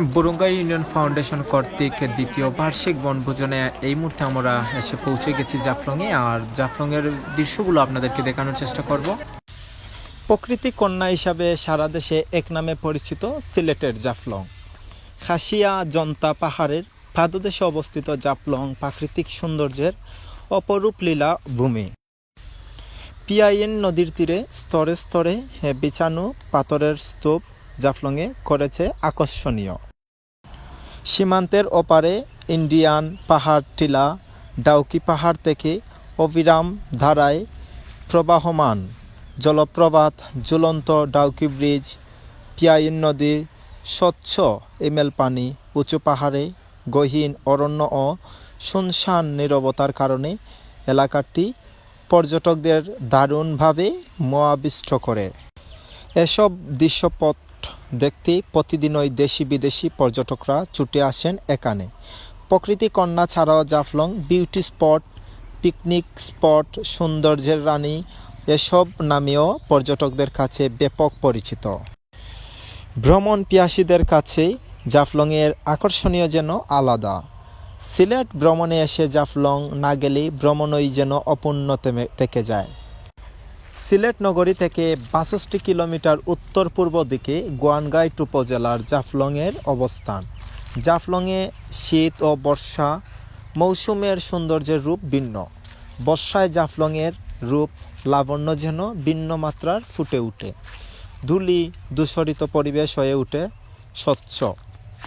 Burunga union foundation কর্তৃক দ্বিতীয় বার্ষিক বনভোজনে এই মুহূর্তে আমরা এসে পৌঁছে গেছি জাফলংয়ে। আর জাফলংয়ের দৃশ্যগুলো আপনাদেরকে দেখানোর চেষ্টা করব। প্রকৃতি কন্যা হিসাবে সারা দেশে এক নামে পরিচিত সিলেটের জাফলং। খাসিয়া জনতা পাহাড়ের পাদদেশে অবস্থিত জাফলং প্রাকৃতিক সৌন্দর্যের অপরূপ লীলা ভূমি। পিআইএন নদীর তীরে স্তরে স্তরে বিছানো পাথরের স্তূপ জাফলংয়ে করেছে আকর্ষণীয়। সীমান্তের ওপারে ইন্ডিয়ান পাহাড় টিলা ডাউকি পাহাড় থেকে অবিরাম ধারায় প্রবাহমান জলপ্রপাত ঝুলন্ত ডাউকি ব্রিজ, পিয়াইন নদীর স্বচ্ছ ইমেল পানি, উঁচু পাহাড়ে গহীন অরণ্য ও শুনশান নীরবতার কারণে এলাকাটি পর্যটকদের দারুণভাবে মোয়াবিষ্ট করে। এসব দৃশ্যপট দেখতে প্রতিদিনই দেশি বিদেশি পর্যটকরা ছুটে আসেন এখানে। প্রকৃতি কন্যা ছাড়াও Jaflong, beauty spot, picnic spot, সৌন্দর্যের রানী, এসব নামেও পর্যটকদের কাছে ব্যাপক পরিচিত। ভ্রমণ পিয়াসীদের কাছে জাফলংয়ের আকর্ষণীয় যেন আলাদা। সিলেট ভ্রমণে এসে জাফলং না গেলে ভ্রমণই যেন অপূর্ণ থেকে যায়। সিলেট নগরী থেকে বাষট্টি কিলোমিটার উত্তর পূর্ব দিকে গোয়ানগাইট উপজেলার জাফলংয়ের অবস্থান। জাফলংয়ে শীত ও বর্ষা মৌসুমের সৌন্দর্যের রূপ ভিন্ন। বর্ষায় জাফলংয়ের রূপ লাবণ্য যেন ভিন্ন মাত্রার ফুটে ওঠে। ধুলি দূষরিত পরিবেশ হয়ে ওঠে স্বচ্ছ।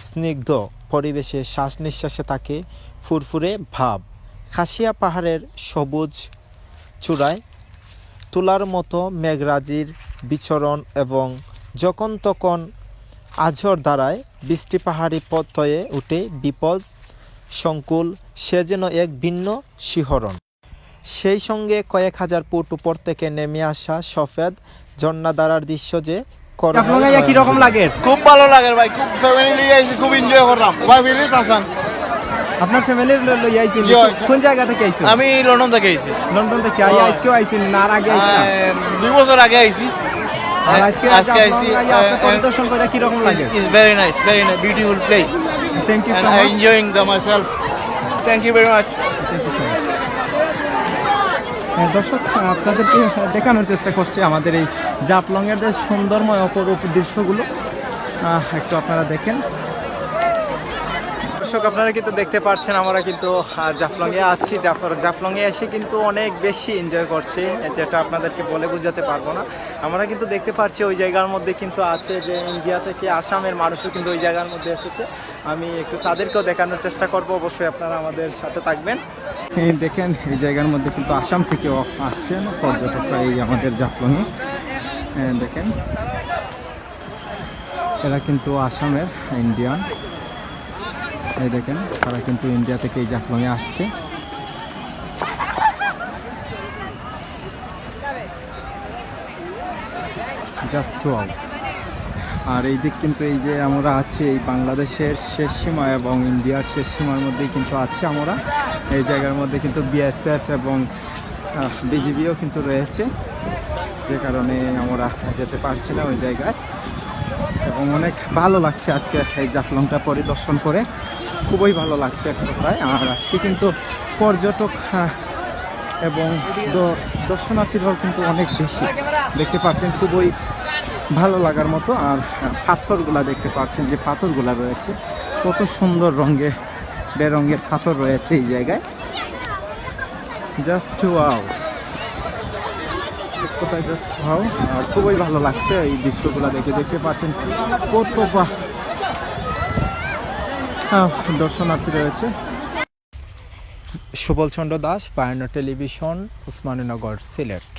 স্নিগ্ধ পরিবেশে শ্বাস নিঃশ্বাসে থাকে ফুরফুরে ভাব। খাসিয়া পাহাড়ের সবুজ চূড়ায় তুলার মতো মেঘরাজির বিচরণ এবং যখন তখন আঝর দ্বারায় বৃষ্টি পাহাড়ি পথ হয়ে উঠে বিপদ সংকুল সে যেন এক ভিন্ন শিহরণ। সেই সঙ্গে কয়েক হাজার ফুট উপর থেকে নেমে আসা সফেদ ঝর্ণাধারার দৃশ্য যে জাফলংয়ে কীরকম লাগে? খুব ভালো লাগে ভাই খুব ফ্যামিলি খুব এনজয় করলাম। ভাই আসান আপনার ফ্যামিলির লই আইছেন? কোন জায়গা থেকে আইছেন? আমি লন্ডন থেকে আইছি। লন্ডন থেকে। আই হয়। আজকেও আইছেন না? আগে আইছেন দুই বছর আগে আইছি। আর আজকে আজকে আইছি আইছি আপনি পরিদর্শন করে কীরকম লাগে? It's very nice very nice beautiful place thank you so much enjoying the myself. Thank you very much. হ্যাঁ, দর্শক আপনাদেরকে দেখানোর চেষ্টা করছি আমাদের এই জাফলংয়ের যে সুন্দরময় অপরূপ দৃশ্যগুলো। একটু আপনারা দেখেন। দর্শক, আপনারা কিন্তু দেখতে পাচ্ছেন আমরা কিন্তু জাফলংয়ে আছি। জাফলংয়ে এসে কিন্তু অনেক বেশি এনজয় করছি, যেটা আপনাদেরকে বলে বোঝাতে পারব না। আমরা কিন্তু দেখতে পাচ্ছি ওই জায়গার মধ্যে কিন্তু আছে যে ইন্ডিয়া থেকে আসামের মানুষও কিন্তু ওই জায়গার মধ্যে এসেছে। আমি একটু তাদেরকেও দেখানোর চেষ্টা করব, অবশ্যই আপনারা আমাদের সাথে থাকবেন। এই দেখেন, এই জায়গার মধ্যে কিন্তু আসাম থেকেও আসছেন পর্যটকরা এই আমাদের জাফলংয়ে। দেখেন, এরা কিন্তু আসামের ইন্ডিয়ান এই দেখেন, তারা কিন্তু ইন্ডিয়া থেকে এই জাফলংয়ে আসছে। জাস্ট আর এই দিক কিন্তু এই যে আমরা আছি, এই বাংলাদেশের শেষ সীমা এবং ইন্ডিয়ার শেষ সীমার মধ্যেই কিন্তু আছি আমরা। এই জায়গার মধ্যে কিন্তু বিএসএফ এবং বিজিবিও কিন্তু রয়েছে। যে কারণে আমরা যেতে পারছি না ওই জায়গায়। এবং অনেক ভালো লাগছে আজকে এই জাফলংটা পরিদর্শন করে। খুবই ভালো লাগছে এক কথায়। আর আজকে কিন্তু পর্যটক এবং দ- দর্শনার্থীরাও কিন্তু অনেক বেশি। দেখতে পাচ্ছেন খুবই ভালো লাগার মতো। আর পাথরগুলা দেখতে পাচ্ছেন যে পাথরগুলা রয়েছে। কত সুন্দর রঙে, বেরঙের পাথর রয়েছে এই জায়গায়। জাস্ট ওয়াও কোথায় জাস্ট ওয়াও আর খুবই ভালো লাগছে এই দৃশ্যগুলো দেখে। দেখতে পাচ্ছেন কত দর্শনার্থী রয়েছে। সুবলচন্দ্র দাস বায়ান্ন টেলিভিশন উসমানীনগর সিলেট।